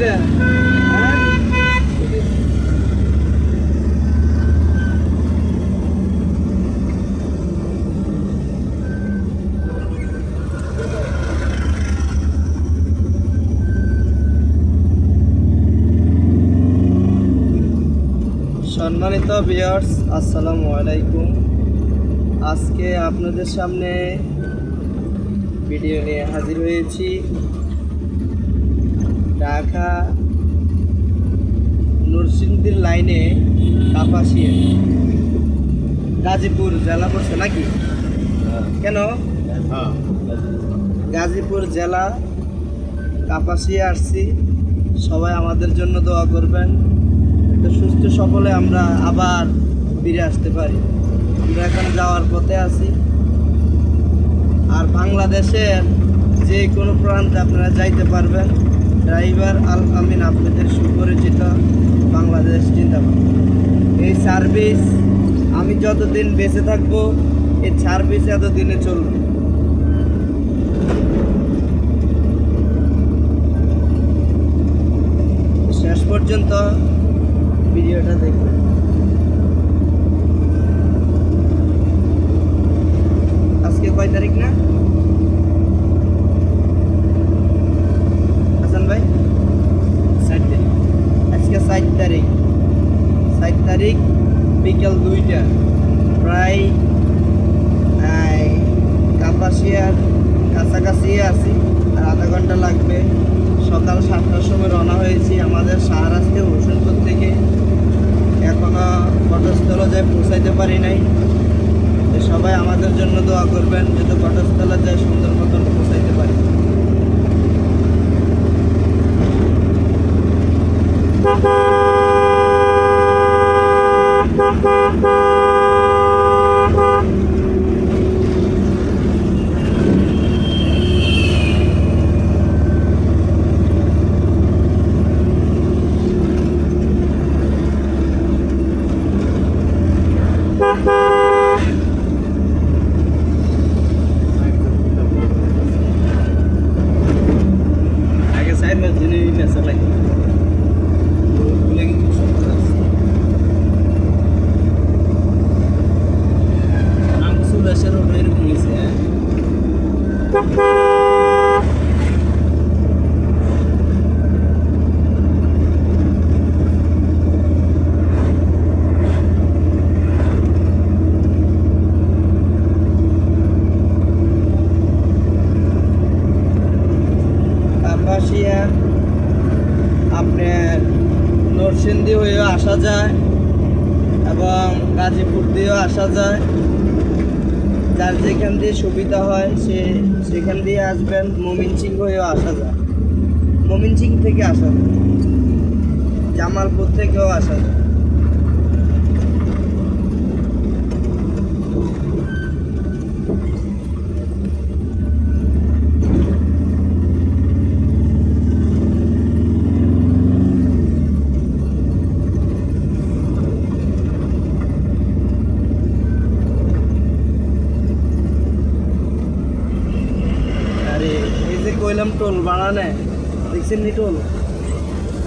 দে হ্যাঁ সম্মানিত বিয়ার্স আসসালামু আলাইকুম। আজকে আপনাদের সামনে ভিডিও নিয়ে হাজির হয়েছি। ঢাকা নরসিংদীর লাইনে কাপাসিয়া গাজীপুর জেলা পড়ছে নাকি? কেন? গাজীপুর। জেলা কাপাসিয়া আসছি। সবাই আমাদের জন্য দোয়া করবেন। তো সুস্থ সকলে আমরা আবার ফিরে আসতে পারি। আমরা এখন যাওয়ার পথে আছি। আর বাংলাদেশের যে কোনো প্রান্তে আপনারা যাইতে পারবেন। ড্রাইভার আল আমিন আপনাদের সুপরিচিত বাংলাদেশ জিন্দাবাদ। এই সার্ভিস আমি যতদিন বেঁচে থাকব, এই সার্ভিস এতদিনে চলবে। শেষ পর্যন্ত ভিডিওটা দেখবেন আজকে কয় তারিখ না হাসান ভাই ষাট তারিখ ষাট তারিখ। ষাট তারিখ বিকেল দুইটা। প্রায় কাপাসিয়ার কাছাকাছি আছি। আর আধা ঘণ্টা লাগবে। সকাল সাতটার সময় রওনা হয়েছি আমাদের সাহারাস্তে হোসেনপুর থেকে। এখনও ঘটস্থলে যায় পৌঁছাইতে পারি নাই। সবাই আমাদের জন্য দোয়া করবেন, যাতে ঘটস্থলে যায় সুন্দর মতন পৌঁছাইতে পারি। I guess I'm not in a Gazipur দিয়েও আসা যায়। যার যেখান দিয়ে সুবিধা হয়, সে সেখান দিয়ে আসবেন। মমিনসিং হয়েও আসা যায়। মমিনসিং থেকে আসা যায়। জামালপুর থেকেও আসা যায় আরে এই যে কইলাম টোল বাড়ানে দেখছেন নি টোল?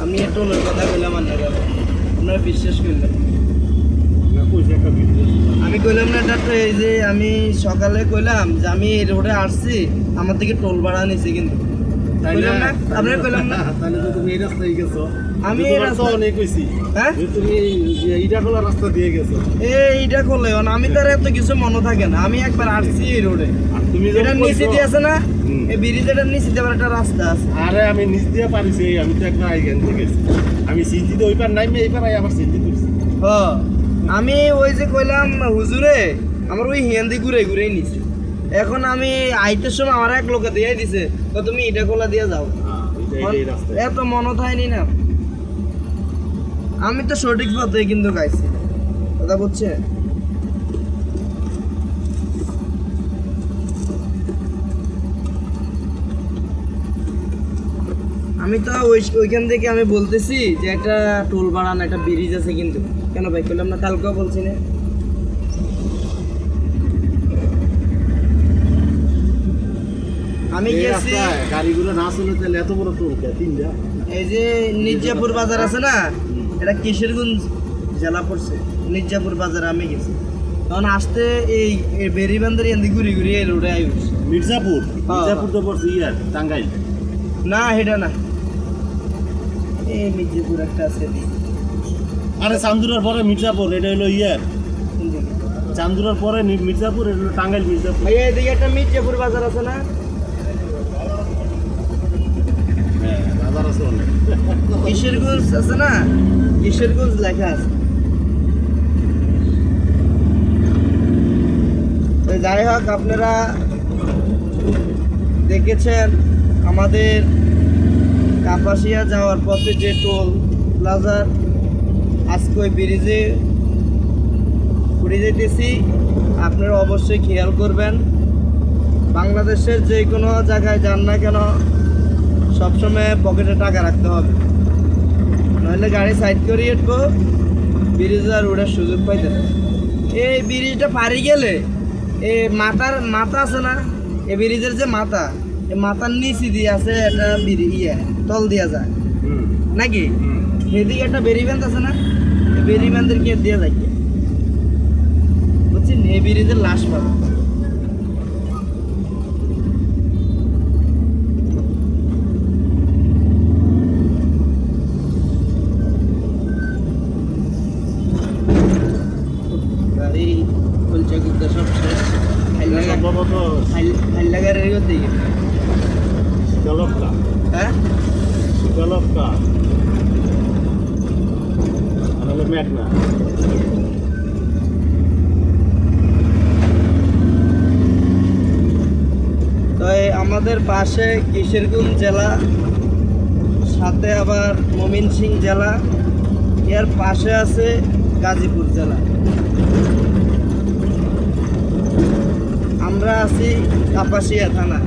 আমি টোলের কথা কইলাম গেল আপনারা বিশ্বাস করলেন আমি কইলাম না এটা এই যে আমি সকালে কইলাম যে আমি এই রোডে আসছি আমার থেকে টোল ভাড়া নিছে কিন্তু। আমি আমি এই রাস্তা রাস্তায়- অনেক কইছি হ্যাঁ? যে তুমি এই যে ইটা খোলা রাস্তা দিয়ে গেছো। এইটা করলে আমি তো এত কিছু মনে থাকে না। আমি একবার আসছি এই রোডে। নিচে দিয়ে আছে না? হুম। এই ব্রিজের নিচে দিয়ে আবার একটা রাস্তা আছে। আরে আমি নিচ দিয়ে পারিছি আমি তো একটা আইগান থেকে আমি সিনজিতে ওই পার নাইমে এই পার আই আবার সিনজি তুলছি। হ আমি ওই যে কইলাম হুজুরে আমার ওই হিয়ান্দি ঘুরে ঘুরেই নিছে। এখন আমি আইতে সময় আমার এক লোকে দিয়ে দিছে তো তুমি এটা কোলা দিয়ে যাও। হ্যাঁ, এত মনে থায়নি না। আমি তো সঠিক পথে কিন্তু গাইছি। কথা বুঝছে? আমি তো ওই ওইখান থেকে আমি বলতেছি যে একটা টোল বাড়ান একটা ব্রিজ আছে কিন্তু। কেন ভাই করলাম না কালকেও বলছি না। আমি গেছি। গাড়িগুলো না চলে তাহলে এত বড় টোল কে? তিনটা এই যে নির্জাপুর বাজার আছে না এটা কিশোরগঞ্জ জেলা পড়ছে। নির্জাপুর বাজার আমি গেছি। তখন আসতে এই এই বেরিবান্ধের এদিকে ঘুরি ঘুরি এই রোডে আই মির্জাপুর? হ্যাঁ। মির্জাপুর তো পড়ছে ইয়ার টাঙ্গাইল। না এটা না। এই মির্জাপুর একটা আছে। আরে চান্দুরার পরে মির্জাপুর এটা হলো ইয়ার? চান্দুরার পরে মির্জাপুর এটা হলো টাঙ্গাইল মির্জাপুর। এদিকে একটা মির্জাপুর বাজার আছে না? যাই হোক, আপনারা দেখেছেন আমাদের কাপাসিয়া যাওয়ার পথে যে টোল প্লাজার আজকে ওই ব্রিজে ঘুরে যেতেছি। আপনারা অবশ্যই খেয়াল করবেন। বাংলাদেশের যে কোনো জায়গায় যান না কেন সবসময় পকেটে টাকা রাখতে হবে। নইলে গাড়ি সাইড করে এটবো ব্রিজ আর ওঠার সুযোগ পাইতে না। এই ব্রিজটা পারি গেলে এ মাথার মাথা আছে না? এই ব্রিজের যে মাথা এই মাথার নিচে দিয়ে আছে একটা ইয়ে তল দিয়া যায়। নাকি? এদিকে একটা বেরি ব্যান্ড আছে না? বেরি ব্যান্ডের কে দিয়ে যায় বুঝছেন? এই ব্রিজের লাশ পাবে। খাইল গাড়ির দিকে শীতলক্কা হ্যাঁ? শীতলক্কা আর মেঘনা তো আমাদের পাশে কিশোরগঞ্জ জেলা সাথে আবার মমিনসিং জেলা এর পাশে আছে গাজীপুর জেলা আমরা আছি কাপাসিয়া থানা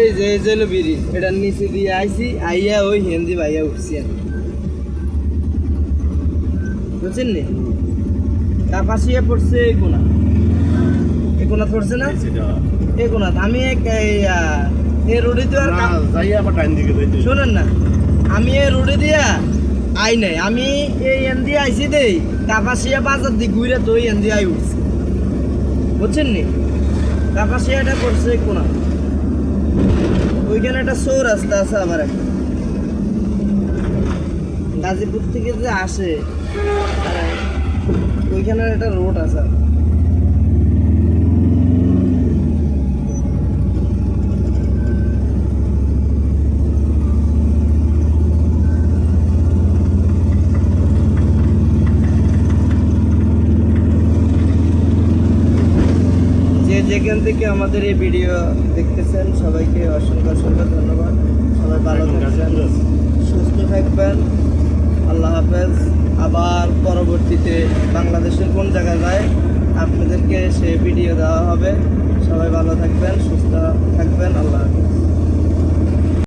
এই যে এই যে হলো ব্রিজ এটার নিচে দিয়ে আইছি আইয়া ওই হিন্দি ভাইয়া উঠছি আমি বুঝছেন নি? কাপাসিয়া পড়ছে এই কোনা। কোনা পড়ছে না? কোনা। আমি এক এই রোডে তো আর শোনেন না। আমি এই রোডে দিয়া আই নাই। আমি এই এন দিয়ে আইছি দেই কাপাসিয়া বাজার দিয়ে ঘুরে তো এই এন দিয়ে আই উঠছি। বুঝছেন নি? কাপাসিয়াটা পড়ছে কোনা। ওইখানে একটা সৌ রাস্তা আছে আবার একটা। গাজীপুর থেকে যে আসে ওইখানে একটা রোড আছে যে যেখান থেকে আমাদের এই ভিডিও দেখতেছেন সবাইকে অসংখ্য অসংখ্য ধন্যবাদ। সবাই ভালো থাকবেন সুস্থ থাকবেন। আল্লাহ হাফেজ। আবার পরবর্তীতে বাংলাদেশের কোন জায়গায় যায় আপনাদেরকে সে ভিডিও দেওয়া হবে। সবাই ভালো থাকবেন সুস্থ থাকবেন। আল্লাহ হাফেজ।